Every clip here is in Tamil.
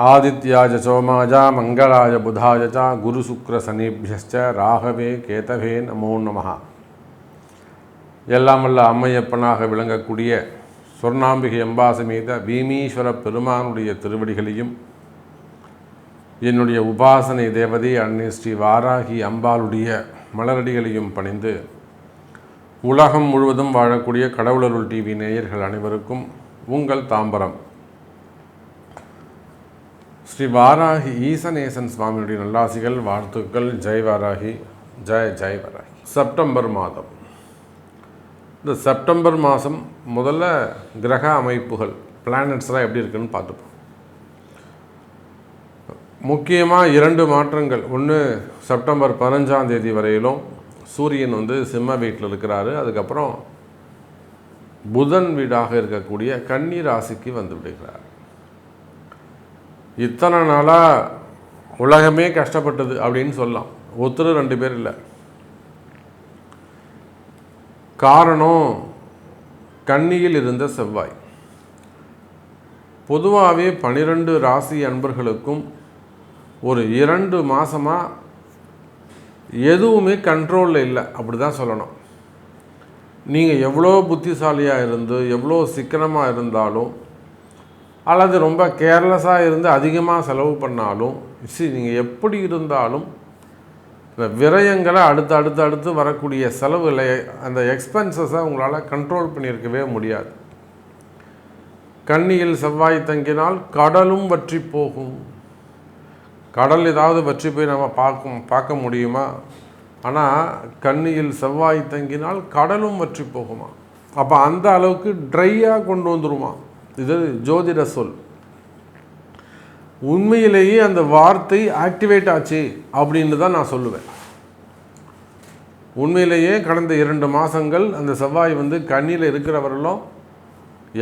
ஆதித்யாஜ சோமாஜா மங்களாய புதாய ச குரு சுக்ர சனிபியஸ்ச ராகவே கேதவே நமோ நமகா எல்லாம் வல்ல அம்மையப்பனாக விளங்கக்கூடிய சொர்ணாம்பிகை அம்பாசமேத பீமீஸ்வர பெருமானுடைய திருவடிகளையும் என்னுடைய உபாசனை தேவதை அன்னை ஸ்ரீ வாராகி அம்பாளுடைய மலரடிகளையும் பணிந்து உலகம் முழுவதும் வாழக்கூடிய கடவுளருள் டிவி நேயர்கள் அனைவருக்கும் உங்கள் தாம்பரம். ஸ்ரீ வாராகி ஈசநேசன் சுவாமியுடைய நல்லாசிகள் வாழ்த்துக்கள். ஜெய் வாராகி ஜெய் ஜெய் வாராகி. செப்டம்பர் மாதம். இந்த செப்டம்பர் மாதம் முதல்ல கிரக அமைப்புகள் பிளானட்ஸ்லாம் எப்படி இருக்குன்னு பார்த்துப்போம். முக்கியமாக இரண்டு மாற்றங்கள். ஒன்று செப்டம்பர் பதினஞ்சாம் தேதி வரையிலும் சூரியன் வந்து சிம்ம வீட்டில் இருக்கிறாரு. அதுக்கப்புறம் புதன் வீடாக இருக்கக்கூடிய கன்னி ராசிக்கு வந்து விடுகிறார். இத்தனை நாளாக உலகமே கஷ்டப்பட்டது அப்படின்னு சொல்லலாம். ஒருத்தர் ரெண்டு பேர் இல்லை. காரணம் கன்னியில் இருந்த செவ்வாய். பொதுவாகவே பனிரெண்டு ராசி அன்பர்களுக்கும் ஒரு இரண்டு மாதமாக எதுவுமே கண்ட்ரோலில் இல்லை. அப்படி தான் சொல்லணும். நீங்கள் எவ்வளோ புத்திசாலியாக இருந்து எவ்வளோ சிக்கனமாக இருந்தாலும் அல்லது ரொம்ப கேர்லெஸ்ஸாக இருந்து அதிகமாக செலவு பண்ணாலும் சி நீங்கள் எப்படி இருந்தாலும் இந்த விரயங்களை அடுத்து அடுத்து அடுத்து வரக்கூடிய செலவுகளை அந்த எக்ஸ்பென்சஸை உங்களால் கண்ட்ரோல் பண்ணியிருக்கவே முடியாது. கண்ணியில் செவ்வாய் தங்கினால் கடலும் வற்றி போகும். கடல் ஏதாவது வற்றி போய் நம்ம பார்க்கும் பார்க்க முடியுமா? ஆனால் கண்ணியில் செவ்வாய் தங்கினால் கடலும் வற்றி போகுமா? அப்போ அந்த அளவுக்கு ட்ரையாக கொண்டு வந்துருமா? இது ஜோதிட சொல். உண்மையிலேயே அந்த வார்த்தை ஆக்டிவேட் ஆச்சு அப்படின்னு தான் நான் சொல்லுவேன். உண்மையிலேயே கடந்த இரண்டு மாதங்கள் அந்த செவ்வாய் வந்து கண்ணியில் இருக்கிறவர்களும்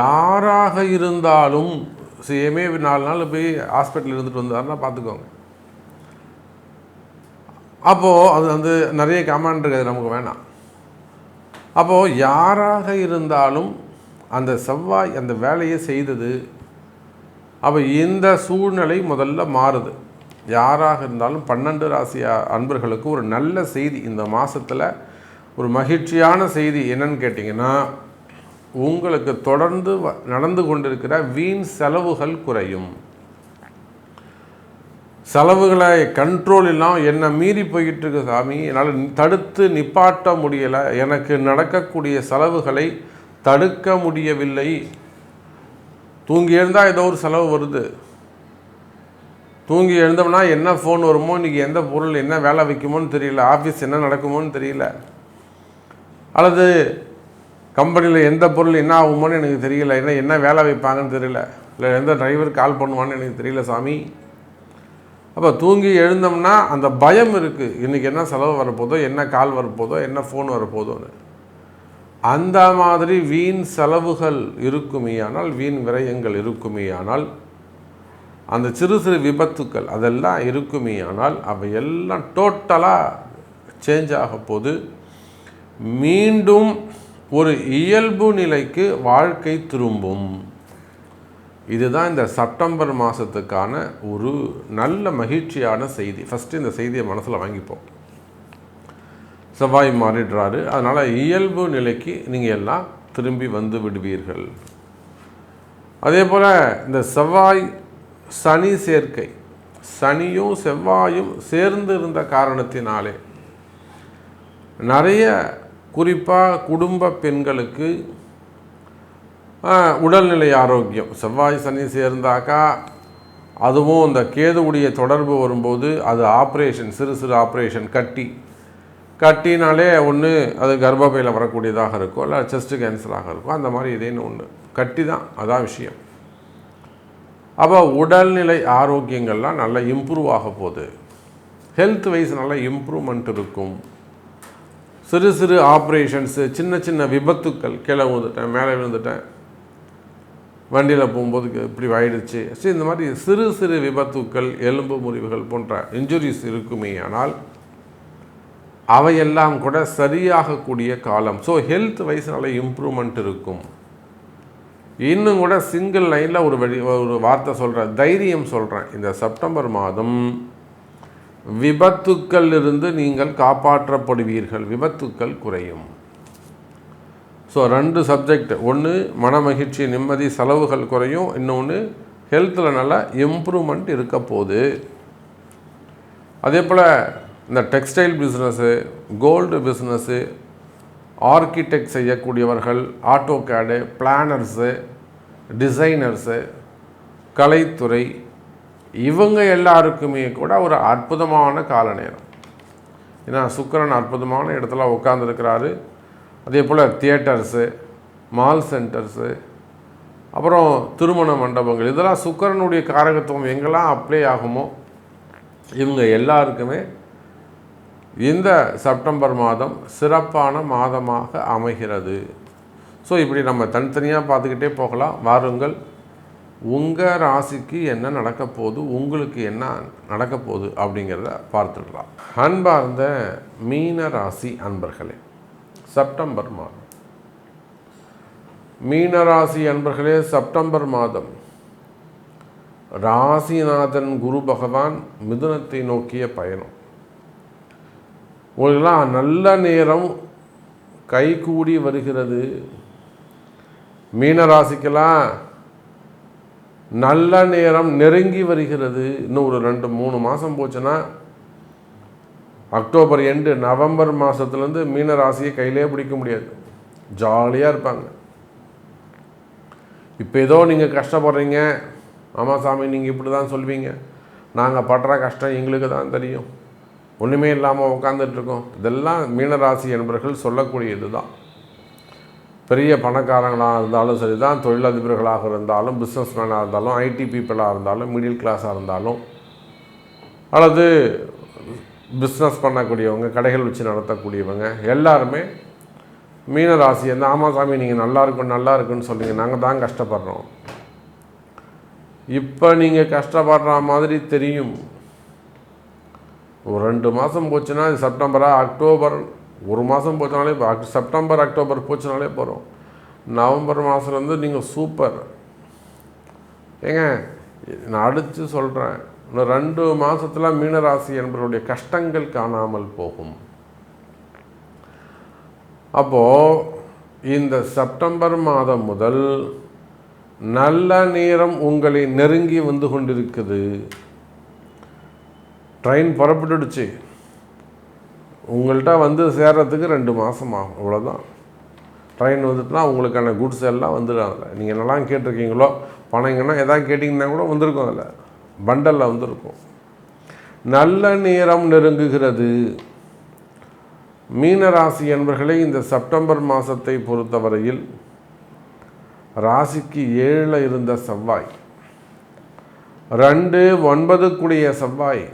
யாராக இருந்தாலும் சேமே நாலு நாள் போய் ஹாஸ்பிட்டல் இருந்துட்டு வந்தாருன்னா பார்த்துக்கோங்க அப்போது அது வந்து நிறைய கமாண்ட் இருக்குது நமக்கு வேணாம். அப்போது யாராக இருந்தாலும் அந்த செவ்வாய் அந்த வேலையை செய்தது அப்போ இந்த சூழ்நிலை முதல்ல மாறுது. யாராக இருந்தாலும் பன்னெண்டு ராசி அன்பர்களுக்கு ஒரு நல்ல செய்தி. இந்த மாதத்தில் ஒரு மகிழ்ச்சியான செய்தி என்னன்னு கேட்டிங்கன்னா உங்களுக்கு தொடர்ந்து நடந்து கொண்டிருக்கிற வீண் செலவுகள் குறையும். செலவுகளை கண்ட்ரோல் இல்லாமல் என்னை மீறி போய்கிட்டு இருக்கு சாமி. என்னால் தடுத்து நிப்பாட்ட முடியலை. எனக்கு நடக்கக்கூடிய செலவுகளை தடுக்க முடியவில்லை. தூங்கி எழுந்தால் ஏதோ ஒரு செலவு வருது. தூங்கி எழுந்தோம்னா என்ன ஃபோன் வருமோ இன்றைக்கி எந்த பொருள் என்ன வேலை வைக்குமோன்னு தெரியல ஆஃபீஸ் என்ன நடக்குமோன்னு தெரியல. அல்லது கம்பெனியில் எந்த பொருள் என்ன ஆகுமோன்னு எனக்கு தெரியல என்ன என்ன வேலை வைப்பாங்கன்னு தெரியல இல்லை எந்த டிரைவர் கால் பண்ணுவான்னு எனக்கு தெரியல சாமி. அப்போ தூங்கி எழுந்தோம்னா அந்த பயம் இருக்குது இன்றைக்கி என்ன செலவு வரப்போதோ என்ன கால் வரப்போதோ என்ன ஃபோன் வரப்போதோன்னு. அந்த மாதிரி வீண் செலவுகள் இருக்குமேயானால் வீண் விரயங்கள் இருக்குமேயானால் அந்த சிறு சிறு விபத்துக்கள் அதெல்லாம் இருக்குமேயானால் அவை எல்லாம் டோட்டலாக சேஞ்ச் ஆக போது மீண்டும் ஒரு இயல்பு நிலைக்கு வாழ்க்கை திரும்பும். இதுதான் இந்த செப்டம்பர் மாதத்துக்கான ஒரு நல்ல மகிழ்ச்சியான செய்தி. ஃபஸ்ட்டு இந்த செய்தியை மனசில் வாங்கிப்போம். செவ்வாய் மாறிடுறாரு. அதனால் இயல்பு நிலைக்கு நீங்கள் எல்லாம் திரும்பி வந்து விடுவீர்கள். அதே போல் இந்த செவ்வாய் சனி சேர்க்கை சனியும் செவ்வாயும் சேர்ந்து இருந்த காரணத்தினாலே நிறைய குறிப்பாக குடும்ப பெண்களுக்கு உடல்நிலை ஆரோக்கியம். செவ்வாய் சனி சேர்ந்தாக்கா அதுவும் இந்த கேதுவுடைய தொடர்பு வரும்போது அது ஆப்ரேஷன் சிறு சிறு ஆப்ரேஷன் கட்டி கட்டினாலே ஒன்று அது கர்ப்பப்பையில் வரக்கூடியதாக இருக்கும் இல்லை செஸ்ட்டு கேன்சராக இருக்கும் அந்த மாதிரி இதேன்னு ஒன்று கட்டி தான் அதான் விஷயம். அப்போ உடல்நிலை ஆரோக்கியங்கள்லாம் நல்லா இம்ப்ரூவ் ஆக போகுது. ஹெல்த் வைஸ் நல்லா இம்ப்ரூவ்மெண்ட் இருக்கும். சிறு சிறு ஆப்ரேஷன்ஸு சின்ன சின்ன விபத்துக்கள் கீழே விழுந்துட்டேன் மேலே விழுந்துட்டேன். வண்டியில் போகும்போது இப்படி ஆயிடுச்சு. சரி இந்த மாதிரி சிறு சிறு விபத்துக்கள் எலும்பு முறிவுகள் போன்ற இன்ஜுரிஸ் இருக்குமே ஆனால் அவையெல்லாம் கூட சரியாகக்கூடிய காலம். ஸோ ஹெல்த் வைஸ் இம்ப்ரூவ்மெண்ட் இருக்கும். இன்னும் கூட சிங்கிள் லைனில் ஒரு வழி ஒரு வார்த்தை சொல்கிறேன் தைரியம் சொல்கிறேன் இந்த செப்டம்பர் மாதம் விபத்துக்கள் இருந்து நீங்கள் காப்பாற்றப்படுவீர்கள். விபத்துக்கள் குறையும். ஸோ ரெண்டு சப்ஜெக்ட் ஒன்று மன மகிழ்ச்சி நிம்மதி செலவுகள் குறையும். இன்னொன்று ஹெல்த்தில் நல்லா இம்ப்ரூவ்மெண்ட் இருக்க போகுது. அதே போல் இந்த textile business gold business architect செய்யக்கூடியவர்கள் ஆட்டோ கேடு பிளானர்ஸு டிசைனர்ஸு கலைத்துறை இவங்க எல்லாருக்குமே கூட ஒரு அற்புதமான கால நேரம் ஏன்னா சுக்கரன் அற்புதமான இடத்துல உட்காந்துருக்கிறாரு அதே போல் தியேட்டர்ஸு மால் சென்டர்ஸு அப்புறம் திருமண மண்டபங்கள். இதெல்லாம் சுக்கரனுடைய காரகத்துவம் எங்கெல்லாம் அப்ளை ஆகுமோ இவங்க எல்லாருக்குமே இந்த செப்டம்பர் மாதம் சிறப்பான மாதமாக அமைகிறது. ஸோ இப்படி நம்ம தனித்தனியாக பார்த்துக்கிட்டே போகலாம். வாருங்கள் உங்கள் ராசிக்கு என்ன நடக்க போகுது உங்களுக்கு என்ன நடக்க போகுது அப்படிங்கிறத பார்த்துடலாம். அன்பார்ந்த மீன ராசி அன்பர்களே செப்டம்பர் மாதம். மீனராசி அன்பர்களே செப்டம்பர் மாதம். ராசிநாதன் குரு பகவான் மிதுனத்தை நோக்கிய பயணம். உங்களுக்கெல்லாம் நல்ல நேரம் கைகூடி வருகிறது. மீனராசிக்கெல்லாம் நல்ல நேரம் நெருங்கி வருகிறது. இன்னும் ஒரு ரெண்டு மூணு மாதம் போச்சுன்னா அக்டோபர் எண்டு நவம்பர் மாதத்துலேருந்து மீன ராசியை கையிலே பிடிக்க முடியாது. ஜாலியாக இருப்பாங்க. இப்போ ஏதோ நீங்கள் கஷ்டப்படுறீங்க. ஆமாம் சாமி நீங்கள் இப்படி தான் சொல்வீங்க. நாங்கள் படுற கஷ்டம் எங்களுக்கு தான் தெரியும். ஒன்றுமே இல்லாமல் உட்காந்துட்ருக்கோம் இதெல்லாம் மீனராசி என்பவர்கள் சொல்லக்கூடியது தான் பெரிய பணக்காரங்களாக இருந்தாலும் சரி தான் தொழிலதிபர்களாக இருந்தாலும் பிஸ்னஸ் மேனாக இருந்தாலும் ஐடி பீப்புளாக இருந்தாலும் மிடில் கிளாஸாக இருந்தாலும் அல்லது பிஸ்னஸ் பண்ணக்கூடியவங்க கடைகள் வச்சு நடத்தக்கூடியவங்க எல்லாருமே மீனராசி என்ன ஆமாம் சாமி நீங்கள் நல்லா இருக்கும் நல்லா இருக்குன்னு சொல்லுங்கள் நாங்கள் தான் கஷ்டப்படுறோம். இப்போ நீங்கள் கஷ்டப்படுற மாதிரி தெரியும். ஒரு ரெண்டு மாதம் போச்சுன்னா இது அக்டோபர்? ஒரு மாதம் போச்சுனாலே அக் செப்டம்பர் அக்டோபர் போச்சுனாலே போகிறோம் நவம்பர் மாதத்துலேருந்து நீங்கள் சூப்பர். ஏங்க நான் அடித்து சொல்கிறேன் இன்னும் ரெண்டு மாதத்தில் மீனராசி என்பவருடைய கஷ்டங்கள் காணாமல் போகும். அப்போது இந்த செப்டம்பர் மாதம் முதல் நல்ல நேரம் உங்களை நெருங்கி வந்து கொண்டிருக்குது. ட்ரெயின் புறப்பட்டுடுச்சு. உங்கள்கிட்ட வந்து சேர்கிறதுக்கு ரெண்டு மாதம் ஆகும். அவ்வளோதான் ட்ரெயின் வந்துட்டுனா உங்களுக்கான குட்ஸ் எல்லாம் வந்துடும் அதில். நீங்கள் என்னெல்லாம் கேட்டிருக்கீங்களோ பணங்கன்னா எதாவது கேட்டிங்கன்னா கூட வந்திருக்கும் அதில். பண்டலில் வந்திருக்கும். நல்ல நேரம் நெருங்குகிறது. மீனராசி என்பர்களே இந்த செப்டம்பர் மாதத்தை பொறுத்தவரையில் ராசிக்கு ஏழில் இருந்த செவ்வாய். ரெண்டு ஒன்பதுக்குடைய செவ்வாய்.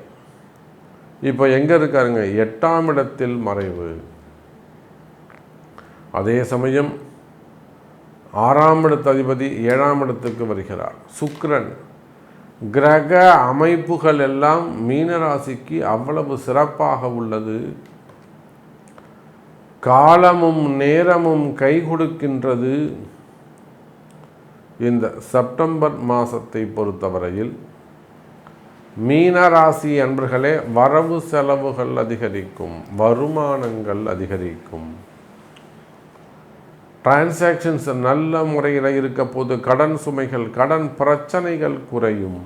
இப்போ எங்கே இருக்காருங்க? எட்டாம் இடத்தில் மறைவு. அதே சமயம் ஆறாம் இடத்து அதிபதி ஏழாம் இடத்துக்கு வருகிறார். சுக்ரன் கிரக அமைப்புகள் எல்லாம் மீனராசிக்கு அவ்வளவு சிறப்பாக உள்ளது. காலமும் நேரமும் கை கொடுக்கின்றது. இந்த செப்டம்பர் மாதத்தை பொறுத்தவரையில் மீனராசி அன்பர்களே வரவு செலவுகள் அதிகரிக்கும் வருமானங்கள் அதிகரிக்கும். டிரான்சாக்ஷன்ஸ் நல்ல முறையில் இருக்க போது கடன் சுமைகள் கடன் பிரச்சனைகள் குறையும்.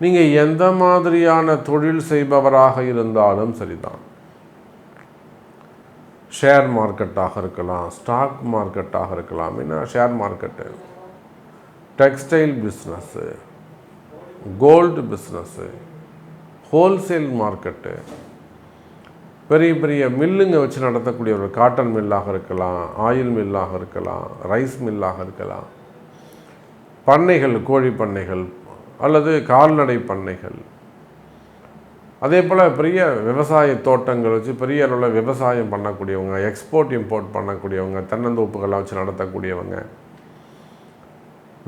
நீங்கள் எந்த மாதிரியான தொழில் செய்பவராக இருந்தாலும் சரிதான். ஷேர் மார்க்கெட்டாக இருக்கலாம் ஸ்டாக் மார்க்கெட்டாக இருக்கலாம் என்ன share market textile business gold business wholesale market பெரிய பெரிய மில்லுங்க வச்சு நடத்தக்கூடிய ஒரு காட்டன் மில்லாக இருக்கலாம் ஆயில் மில்லாக இருக்கலாம் ரைஸ் மில்லாக இருக்கலாம். பண்ணைகள் கோழி பண்ணைகள் அல்லது கால்நடை பண்ணைகள். அதே போல் பெரிய விவசாய தோட்டங்கள் வச்சு பெரிய அளவில் விவசாயம் பண்ணக்கூடியவங்க எக்ஸ்போர்ட் இம்போர்ட் பண்ணக்கூடியவங்க தென்னந்தோப்புகளை வச்சு நடத்தக்கூடியவங்க.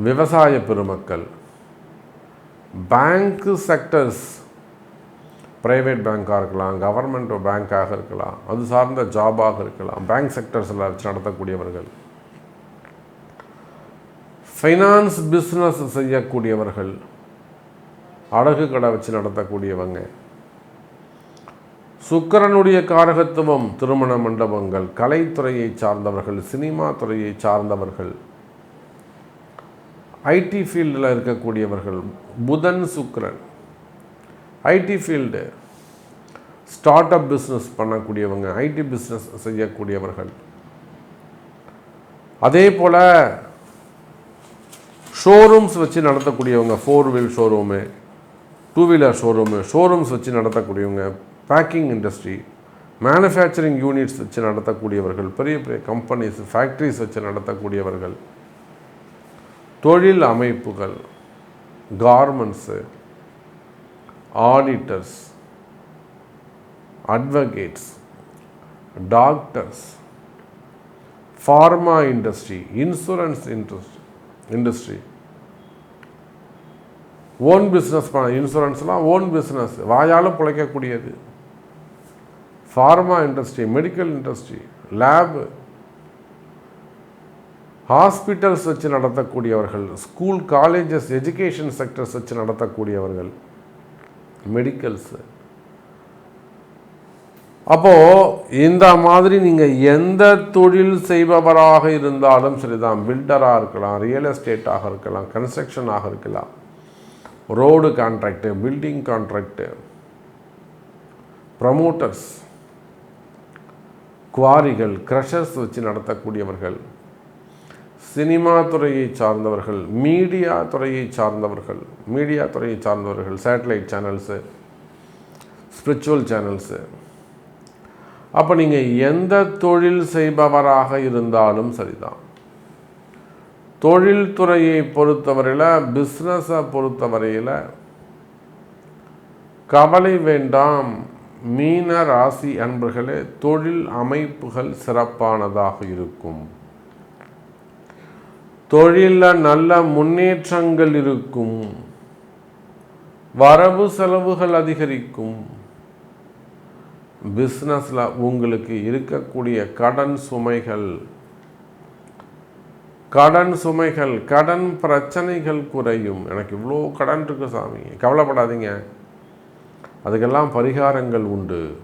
விவசாய பெருமக்கள். பேங்க்கு செக்டர்ஸ் ப்ரைவேட் பேங்க்காக இருக்கலாம் கவர்மெண்ட் பேங்க்காக இருக்கலாம் அது சார்ந்த ஜாபாக இருக்கலாம் பேங்க் செக்டர்ஸில் வச்சு நடத்தக்கூடியவர்கள். ஃபைனான்ஸ் பிஸ்னஸ் செய்யக்கூடியவர்கள் அடகு கடை வச்சு நடத்தக்கூடியவங்க. சுக்கிரனுடைய காரகத்துவம் திருமண மண்டபங்கள் கலைத்துறையை சார்ந்தவர்கள் சினிமா துறையை சார்ந்தவர்கள். ஐடி ஃபீல்டில் இருக்கக்கூடியவர்கள் Budhan Sukran IT field start up business பண்ணக்கூடியவங்க ஐடி பிஸ்னஸ் செய்யக்கூடியவர்கள். அதே போல் ஷோரூம்ஸ் வச்சு நடத்தக்கூடியவங்க four wheel showroom two wheeler showroom showrooms வச்சு நடத்தக்கூடியவங்க பேக்கிங் இண்டஸ்ட்ரி மேனுஃபேக்சரிங் யூனிட்ஸ் வச்சு நடத்தக்கூடியவர்கள் பெரிய பெரிய கம்பெனிஸ் ஃபேக்ட்ரிஸ் வச்சு நடத்தக்கூடியவர்கள். தொழில் அமைப்புகள் garments auditors advocates doctors pharma industry insurance industry industry own business பண்ண இன்சூரன்ஸ்லாம் ஓன் பிஸ்னஸ் வாயால் பிழைக்கக்கூடியது. Pharma industry medical industry lab hospitals வச்சு நடத்தக்கூடியவர்கள் ஸ்கூல் காலேஜஸ் எஜுகேஷன் செக்டர்ஸ் வச்சு நடத்தக்கூடியவர்கள் மெடிக்கல்ஸு. அப்போது இந்த மாதிரி நீங்கள் எந்த தொழில் செய்பவராக இருந்தாலும் சரிதான். பில்டராக இருக்கலாம் ரியல் எஸ்டேட்டாக இருக்கலாம் கன்ஸ்ட்ரக்ஷனாக இருக்கலாம். Road contract building contract promoters குவாரிகள் crushers வச்சு நடத்தக்கூடியவர்கள். சினிமா துறையை சார்ந்தவர்கள் மீடியா துறையை சார்ந்தவர்கள் மீடியா துறையை சார்ந்தவர்கள் சேட்டலைட் சேனல்ஸு ஸ்பிரிச்சுவல் சேனல்ஸு அப்போ நீங்கள் எந்த தொழில் செய்பவராக இருந்தாலும் சரிதான். தொழில்துறையை பொறுத்தவரையில் பிஸ்னஸை பொறுத்தவரையில் கவலை வேண்டாம். மீன ராசி அன்பர்களே தொழில் அமைப்புகள் சிறப்பானதாக இருக்கும். தொழிலில் நல்ல முன்னேற்றங்கள் இருக்கும். வரவு செலவுகள் அதிகரிக்கும். பிஸ்னஸில் உங்களுக்கு இருக்கக்கூடிய கடன் சுமைகள். கடன் சுமைகள் கடன் பிரச்சனைகள் குறையும். எனக்கு இவ்வளோ கடன் இருக்கு சாமி. கவலைப்படாதீங்க. அதுக்கெல்லாம் பரிகாரங்கள் உண்டு.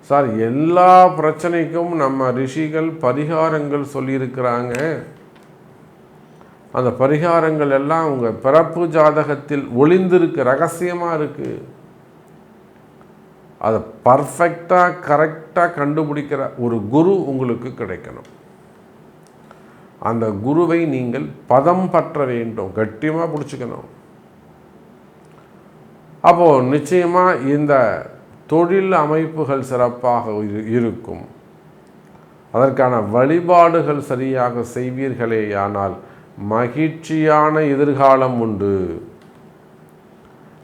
சார் எல்லா பிரச்சனைக்கும் நம்ம ரிஷிகள் பரிகாரங்கள் சொல்லியிருக்கிறாங்க. அந்த பரிகாரங்கள் எல்லாம் உங்கள் பிறப்பு ஜாதகத்தில் ஒளிந்திருக்கு ரகசியமாக இருக்குது அதை பர்ஃபெக்டாக கரெக்டாக கண்டுபிடிக்கிற ஒரு குரு உங்களுக்கு கிடைக்கணும். அந்த குருவை நீங்கள் பதம் பற்ற வேண்டும் கட்டியமாக பிடிச்சிக்கணும். அப்போது நிச்சயமாக இந்த தொழில் அமைப்புகள் சிறப்பாக இருக்கும். அதற்கான வழிபாடுகள் சரியாக செய்வீர்களேயானால் மகிழ்ச்சியான எதிர்காலம் உண்டு.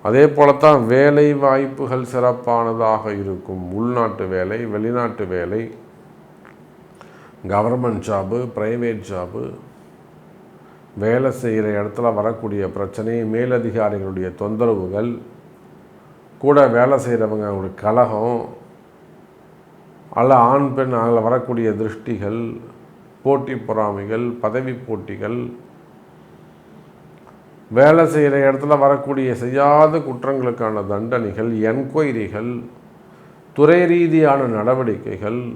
அதே போலத்தான் வேலை வாய்ப்புகள் சிறப்பானதாக இருக்கும். உள்நாட்டு வேலை வெளிநாட்டு வேலை கவர்மெண்ட் ஜாபு ப்ரைவேட் ஜாபு வேலை செய்கிற இடத்துல வரக்கூடிய பிரச்சனை மேலதிகாரிகளுடைய தொந்தரவுகள் கூட வேலை செய்கிறவங்க அவங்களுடைய கலகம் அல்ல ஆண் பெண் அதில் வரக்கூடிய திருஷ்டிகள் போட்டி பொறாமைகள் பதவி போட்டிகள் வேலை செய்கிற இடத்துல வரக்கூடிய செய்யாத குற்றங்களுக்கான தண்டனைகள் என்கொயரிகள் துறை ரீதியான நடவடிக்கைகள்.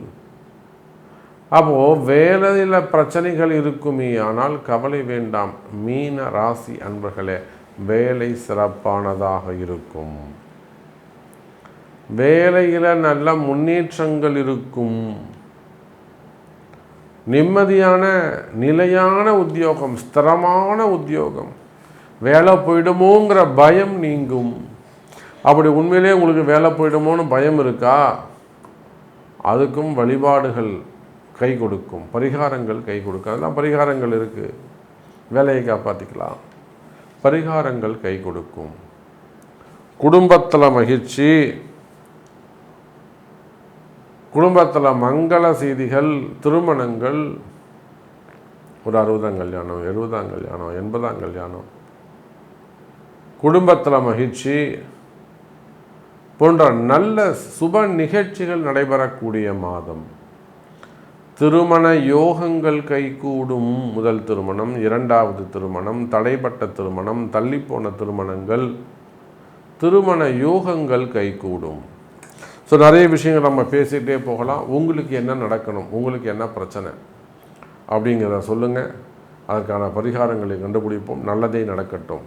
அப்போது வேலையில் பிரச்சனைகள் இருக்குமே ஆனால் கவலை வேண்டாம். மீன ராசி அன்பர்களே வேலை சிறப்பானதாக இருக்கும். வேலையில் நல்ல முன்னேற்றங்கள் இருக்கும். நிம்மதியான நிலையான உத்தியோகம் ஸ்திரமான உத்தியோகம். வேலை போயிடுமோங்கிற பயம் நீங்கும். அப்படி உண்மையிலே உங்களுக்கு வேலை போயிடுமோன்னு பயம் இருக்கா? அதுக்கும் வழிபாடுகள் கை கொடுக்கும். பரிகாரங்கள் கை கொடுக்கும். அதெல்லாம் பரிகாரங்கள் இருக்குது வேலையை காப்பாற்றிக்கலாம் பரிகாரங்கள் கை கொடுக்கும். குடும்பத்தில் மகிழ்ச்சி. குடும்பத்தில் மங்கள செய்திகள் திருமணங்கள். ஒரு அறுபதாம் கல்யாணம் எழுபதாம் கல்யாணம் எண்பதாம் கல்யாணம். குடும்பத்தில் மகிழ்ச்சி போன்ற நல்ல சுப நிகழ்ச்சிகள் நடைபெறக்கூடிய மாதம். திருமண யோகங்கள் கைகூடும் முதல் திருமணம் இரண்டாவது திருமணம் தடைப்பட்ட திருமணம் தள்ளிப்போன திருமணங்கள் திருமண யோகங்கள் கைகூடும். ஸோ நிறைய விஷயங்கள் நம்ம பேசிகிட்டே போகலாம். உங்களுக்கு என்ன நடக்கணும்? உங்களுக்கு என்ன பிரச்சனை? அப்படிங்கிறத சொல்லுங்கள் அதற்கான பரிகாரங்களை கண்டுபிடிப்போம். நல்லதே நடக்கட்டும்.